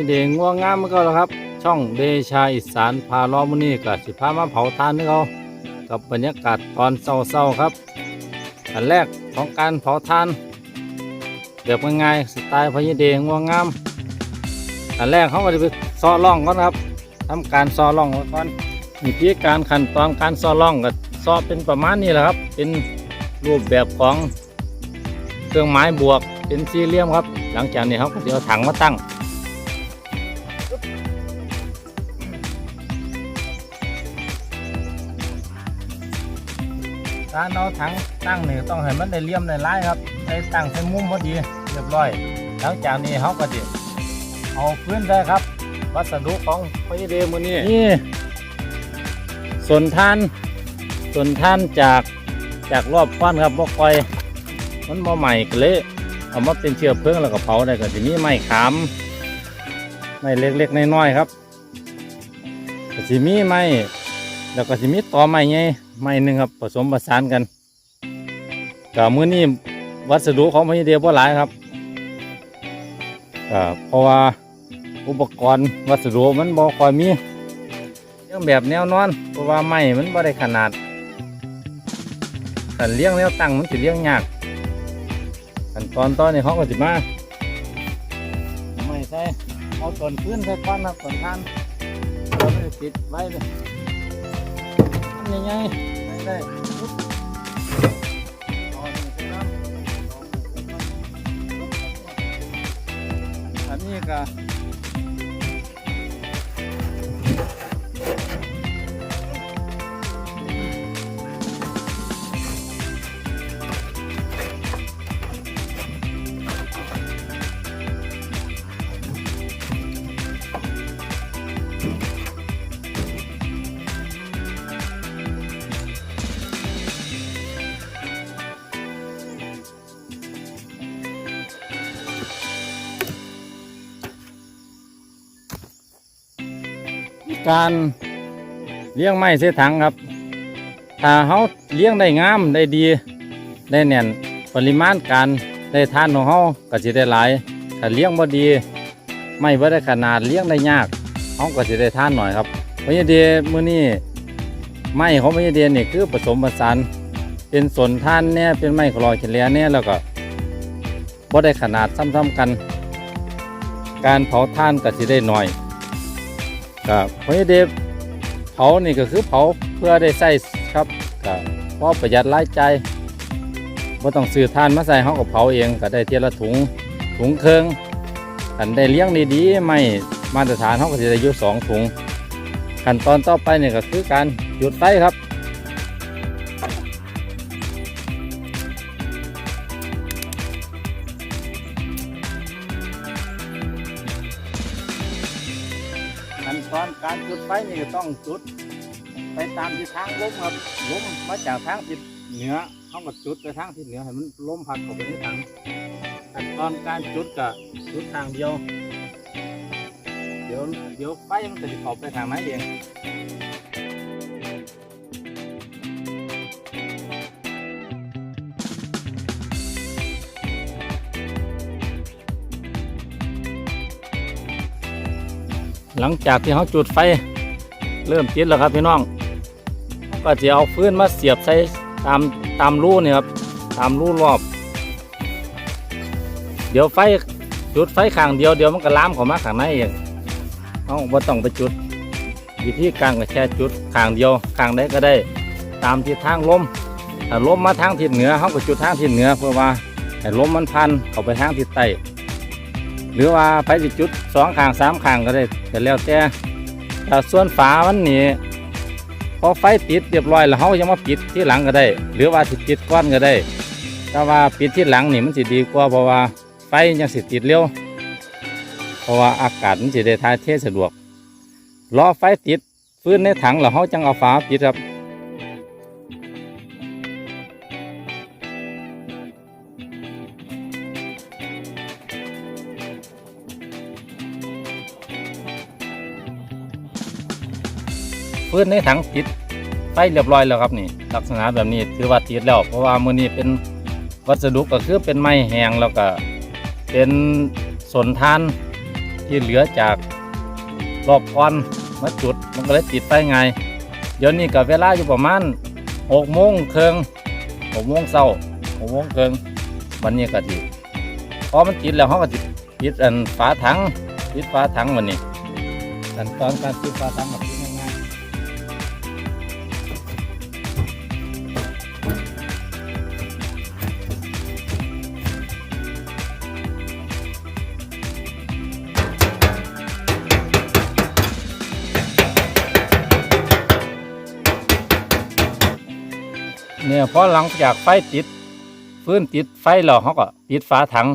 พญเดงง่วงงามเมื่อก็แล้วครับ ช่องเดชาอีสานพาล้อมอนี่กับสิพามาเผาทานนี่เขากับบรรยากาศตอนเศร้าๆครับ อันแรกของการเผาทานเดี๋ยวง่ายๆสไตล์พญเดงง่วงงาม อันแรกเขาก็จะไปซอล่องก่อนครับทำการซอล่องก่อนวิธีการขั้นตอนการซอล่องก็ซอเป็นประมาณนี้แหละครับ เป็นรูปแบบของเครื่องไม้บวกเป็นสี่เหลี่ยมครับ หลังจากนี้เขาก็จะเอาถังมาตั้ง การเอาถังตั้งนี่ต้องให้มันได้เลี่ยมได้ลายครับใส่ตั้งใส่มุมพอดีเรียบร้อย หลังจากนี้เขาก็จะเอาพื้นได้ครับ วัสดุของพี่เดมือนี้นี่ส่วนท่านส่วนท่านจากจากรอบควันครับบ่คอยมันบ่ใหม่ก็เลยเอามาเป็นเชื้อเพลิงแล้วก็เผาได้ก็จะมีไม้ขามไม้เล็กๆน้อยๆครับก็จะมีไม้แล้วก็จะมีต่อไม้ใหญ่ ไม้หนึ่งครับผสมผสานกันก็มื้อนี้วัสดุของพี่เดียบ่หลายครับเพราะว่าอุปกรณ์วัสดุมันบ่ค่อยมีเรื่องแบบแนวนอนเพราะว่าไม้มันบ่ได้ขนาดแต่เลี้ยงแนวตั้งมันสิเลี้ยงยากขั้นตอนตอนนี้เขาก็จะมาไม่ใช่เอาต้นพื้นใส่ก้อนนะต้นทานเราไม่ติดไว้เลยทำยังไง ไม่นนี้ใส่อันนี้ก็ การเลี้ยงไม้เสถังครับ ถ้าเขาเลี้ยงได้งามได้ดีได้แน่นปริมาณการได้ทานของเขาก็จะได้หลายถ้าเลี้ยงบ่ดี ไม่บ่ได้ขนาดเลี้ยงได้ยากเขาก็จะได้ทานหน่อยครับพญเดียมื้อนี้ไม้ของพญเดียนี่คือผสมผสานเป็นสนท่านเนี่ยเป็นไม้คลอยเฉลียเนี่ยแล้วก็บ่ได้ขนาดซ้ำๆกัน การเผาท่านก็จะได้หน่อย ครับพญเดียเผานี่ก็คือเผาเพื่อได้ใส่ครับก็เพราะประหยัดรายจ่ายบ่ต้องซื้อทานมาใส่เขากับเผาเองก็ได้เทียละถุงถุงเครื่องขันได้เลี้ยงดีๆไม่มาตรฐานเขาก็จะได้ยุสองถุงขั้นตอนต่อไปเนี่ยก็คือการหยุดไฟครับ อนการจุดไฟนี่ต้องจุด ไปตามทิศทางลมครับลมมาจากทางทิศเหนือเขาก็จุดไปทางทิศเหนือให้มันลมพัดเข้าไปในถังขั้นตอนการจุดก็จุดทางเดียว เดี๋ยวเดี๋ยวไฟมันจะเข้าไปทางไหนเอง หลังจากที่เขาจุดไฟเริ่มติดแล้วครับพี่น้องก็จะเอาฟืนมาเสียบใส่ตามตามรูนี่ครับตามรูรอบ เดี๋ยวไฟจุดไฟข้างเดียวเดี๋ยวมันก็ลามเข้ามาข้างในเองเอาบ่ต้องไปจุดวิธีการก็แค่จุดข้างเดียวข้างใดก็ได้ ตามทิศทางลมถ้าลมมาทางทิศเหนือเขาก็จุดทางทิศเหนือเพื่อว่าให้ลมมันพันเข้าไปทางทิศใต้ หรือว่าไปสิจุดสองข้างสามข้างก็ได้แต่แล้วแต่แต่ส่วนฝามันนี่พอไฟติดเรียบร้อยแล้วเขายังมาปิดที่หลังก็ได้ หรือว่าสิปิดก้อนก็ได้แต่ว่าปิดที่หลังนี่มันสิดีกว่าเพราะว่าไฟยังสิติดเร็วเพราะว่าอากาศมันสิได้ทายเทสะดวกรอไฟติดฟื้นในถังแล้วเขาจังเอาฝาปิดครับ พื้นในถังติดไฟเรียบร้อยแล้วครับนี่ ลักษณะแบบนี้ถือว่าติดแล้ว เพราะว่ามือนี้เป็นวัสดุก็คือเป็นไม้แห้งแล้วก็เป็นสนทานที่เหลือจากรอบก่อนมาจุดมันก็เลยติดไฟไงยเดี๋ยวนี้กับเวลาอยู่ประมาณหกโมงเครึ่งหกโมงเช้าหกโมงเครึ่งวันนี้ก็ทีพอมันติดแล้วเขาก็ติดปิดอันฝาถังปิดฝาถังวันนี้ขั้นตอนการปิดฝาถังก็ปิด เนี่ยพอหลังจากไฟติด ฟื้นติดไฟแล้วเขาก็ปิดฝาถัง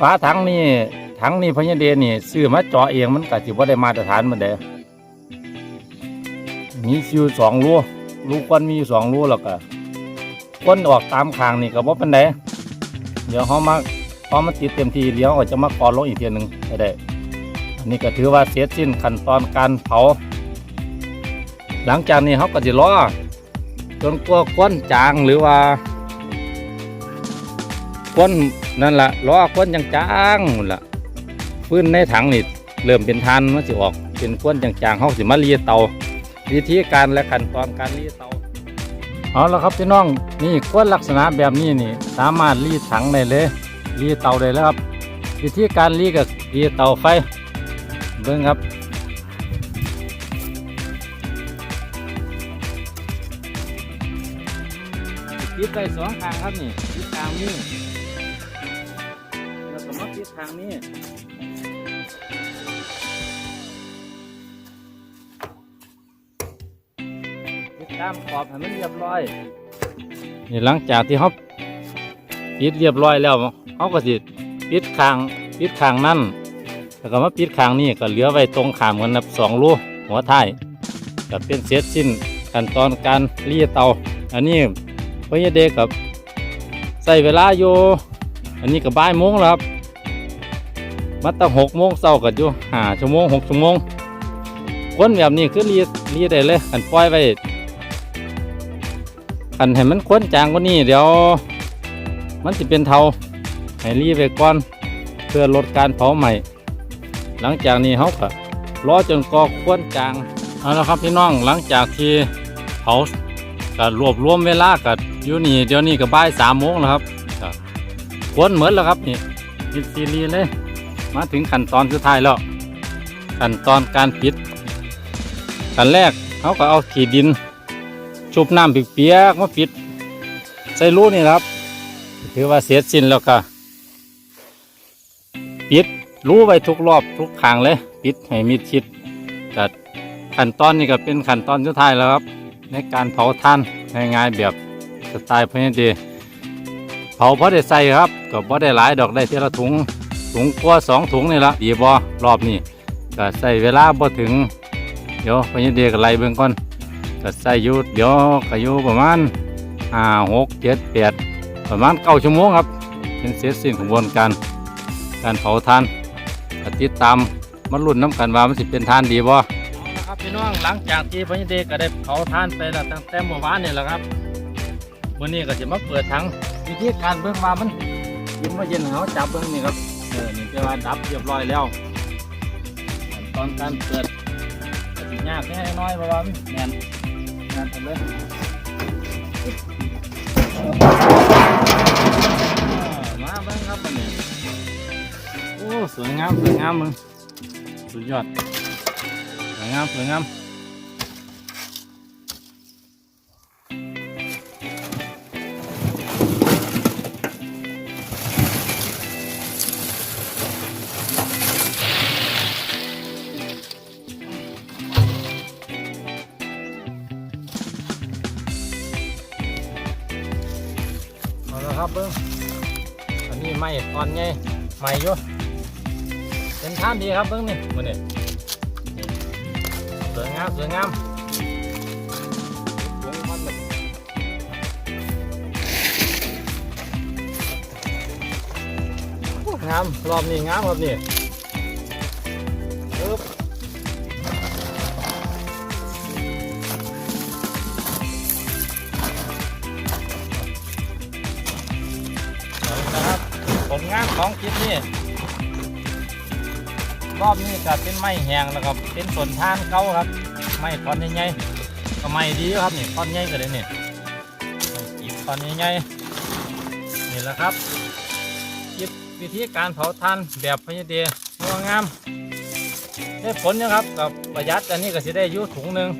ฝาถังนี่ถังนี่พญเดนี่ซื้อมาจาะเองมันก็สิบ่าได้มาตรฐานมันเด้มีอยู่สองรูรูควันมีสองรูแล้วก็ควันออกตามคางนี่ก็บ่เป็นไดเดี๋ยวเขามาพอมันติดเต็มทีเลี้ยวก็จะมากรอลงอีกเทียหนึ่งก็ได้ อันนี้ก็ถือว่าเสร็จสิ้นขั้นตอนการเผา หลังจากนี้เขาก็จะรอ จนกลัวควันจางหรือว่าควนนั่นละล้อควันจางๆนั่นละฟื้นในถังนี่เริ่มเป็นทานมันจะออกเป็นควันจางๆเขาสิมารีเตาวิธีการและขั้นตอนการรีเตาเอาละครับพี่น้องนี่ควนลักษณะแบบนี้นี่ สามารถรีถังได้เลยรีเตาได้แล้วครับ วิธีการรีก็รีเตาไฟเบิ่งครับ ปิดไปสองทางครับนี่ปิดทางนี้แล้วก็มาปิดทางนี้ปิดตามขอบให้มันเรียบร้อยนี่หลังจากที่เขาปิดเรียบร้อยแล้วเขาก็สิปิดคางปิดคางนั่นแล้วก็มาปิดคางนี่ก็เหลือไว้ตรงขามกันนับสองรูหัวท้ายก็เป็นเสร็จสิ้นขั้นตอนการรีเตาอันนี้ เพราะเด็กกับใส่เวลาอยู่อันนี้ก็บ่ายโมงแล้วครับมาตั้งหกโมงเช้ากันอยู่ห้าชั่วโมงหกชั่วโมงคนแบบนี้คือรีรีได้เลยอันปล่อยไว้อันให้มันค้นจางกว่านี้เดี๋ยว มันจะเป็นเทาให้รีไว้ก่อนเพื่อลดการเผาใหม่ หลังจากนี้เขาก็รอจนกอควนจางเอาละครับพี่น้องหลังจากที่เผา ก็รวบรวมเวลากับอยู่นี่เดี๋ยวนี้ก็บ่ายสามโมงแล้วครับควนเหมือนแล้วครับนี่ปิดซีรีเลย มาถึงขั้นตอนสุดท้ายแล้ว ขั้นตอนการปิดขั้นแรกเขาก็เอาขีดินชุบน้ำเปียกๆมาปิด ใส่รูนี่ครับ ถือว่าเสร็จสิ้นแล้วก็ปิดรูไว้ทุกรอบทุกครั้งเลย ปิดให้มิดชิดก็ขั้นตอนนี้ก็เป็นขั้นตอนสุดท้ายแล้วครับ ในการเผาท่านง่ายๆแบบสไตล์พญดี เผาเพราะได้ใส่ครับก็บ่ได้หลายดอกได้เทีละถุงถุงกว่าสองถุงนี่ละดีบ่รอบนี้ก็ใส่เวลาบ่ถึง เดี๋ยวพญดีก็ไล่เบื้องก่อนก็ใส่ยู่เดี๋ยวก็อยู่ประมาณห้าหกเจ็ดแปดประมาณเก้าชั่วโมงครับเป็นเสร็จสิ้นกระบวนการการเผาท่านติดตามมาลุ้นน้ำกันว่ามันสิเป็นท่านดีบ่เอ ครับพี่น้องหลังจากที่พญเดก็ได้เผาทานไปแล้วตั้งแต่เมื่อวานนี่แหละครับวันนี้ก็จะมาเปิดถังวิธีการเบิ่งว่ามันเย็นว่าเย็นเขาจับเบิ่งนี่ครับเออนี่เป็นว่าดับเรียบร้อยแล้ว ตอนการเปิดก็สิยากแค่น้อยเพราะว่ามันแน่นแน่นไปเลยอ่ามาเบิ่งครับวันนี้โอ้สวยงามสวยงามมึงสุดยอด งาม สวยงามครับเบิ้งอันนี้ไม่ตอนไงไม่อยู่เป็นท่านดีครับเบิ้งนี่มันนี่ยามสวยงามงามรอบนี้งามครับนี่ปึ๊บเอาละครับผลงานของคลิปนี้รอบนี้ก็เป็นไม้แห้งแล้วก็เป็นต้นทานเก่าครับ ไม้ท่อนใหญ่ๆก็ไม้ดีครับนี่ท่อนใหญ่ก็เลยนี่ไม้กีบท่อนใหญ่ๆนี่แหละครับคิดวิธีการเผาทานแบบพญเดชงวงามได้ผลนะครับกับประหยัดอันนี้ก็สิได้ยู่ถุงหนึ่ง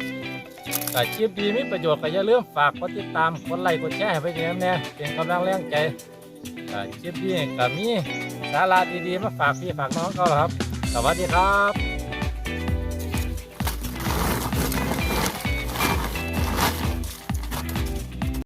ก็คลิปดีมีประโยชน์ก็อย่าลืมฝากกดติดตามกดไลค์กดแชร์ให้ไปเรื่อยๆแน่เป็นกำลังแรงใจก็คลิปดีก็มีสาระดีๆมาฝากพี่ฝากน้องเขาครับ สวัสดีครับ